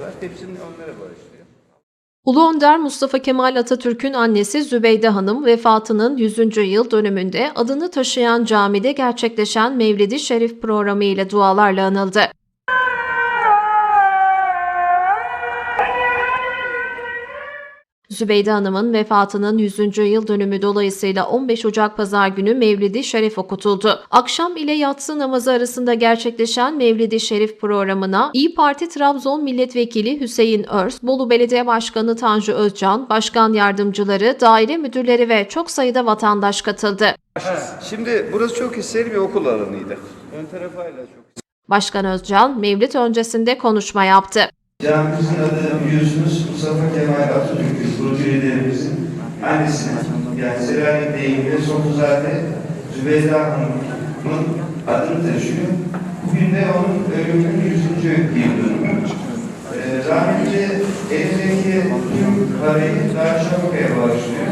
var. Hepsini onlara bağışlıyor. Ulu Önder Mustafa Kemal Atatürk'ün annesi Zübeyde Hanım vefatının 100. yıl dönümünde adını taşıyan camide gerçekleşen Mevlidi Şerif programı ile dualarla anıldı. Zübeyde Hanım'ın vefatının 100. yıl dönümü dolayısıyla 15 Ocak Pazar günü Mevlidi Şerif okutuldu. Akşam ile yatsı namazı arasında gerçekleşen Mevlidi Şerif programına İyi Parti Trabzon Milletvekili Hüseyin Örs, Bolu Belediye Başkanı Tanju Özcan, başkan yardımcıları, daire müdürleri ve çok sayıda vatandaş katıldı. Şimdi burası çok hisseli bir okul alanıydı. Ön tarafı hala çok Başkan Özcan, Mevlid öncesinde konuşma yaptı. Camimizin adı biliyorsunuz Mustafa Kemal Atatürk'ün kurucu liderimizin annesinin yani Selanik deyimiyle Sofuzade Zübeyde Hanım'ın adını taşıyor. Bugün de onun ölümünün 100. yıl dönümü. Ee, rahmetli elindeki tüm parayı daha Şapaka'ya bağışlıyor.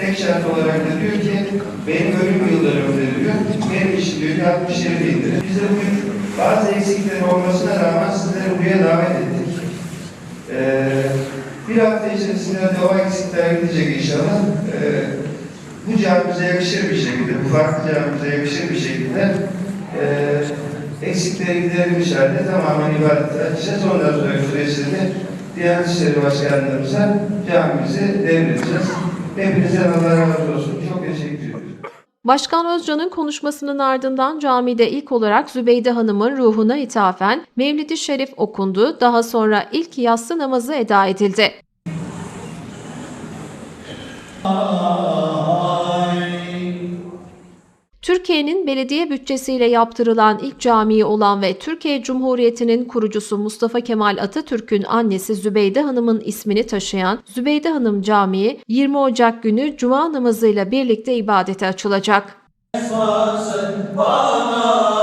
Tek şart olarak da diyor ki benim ölüm yıllarımda diyor, benim için diyor ki 60 bindir. Biz de bugün bazı eksiklerin olmasına rağmen sizleri buraya davet ettik. Ee, bir hafta içerisinde de o eksikler gidecek inşallah. Ee, bu camimize yakışır bir şekilde, bu farklı camimize yakışır bir şekilde e, eksikleri giderilmiş halde tamamen ibadete açacağız. Ondan sonra süreçte de Diyanet İşleri Başkanlarımıza camimizi devredeceğiz. Hepinizden Allah razı olsun. Başkan Özcan'ın konuşmasının ardından camide ilk olarak Zübeyde Hanım'ın ruhuna ithafen Mevlid-i Şerif okundu. Daha sonra ilk yatsı namazı eda edildi. Türkiye'nin belediye bütçesiyle yaptırılan ilk camii olan ve Türkiye Cumhuriyeti'nin kurucusu Mustafa Kemal Atatürk'ün annesi Zübeyde Hanım'ın ismini taşıyan Zübeyde Hanım Camii 20 Ocak günü Cuma namazıyla birlikte ibadete açılacak. Sen bana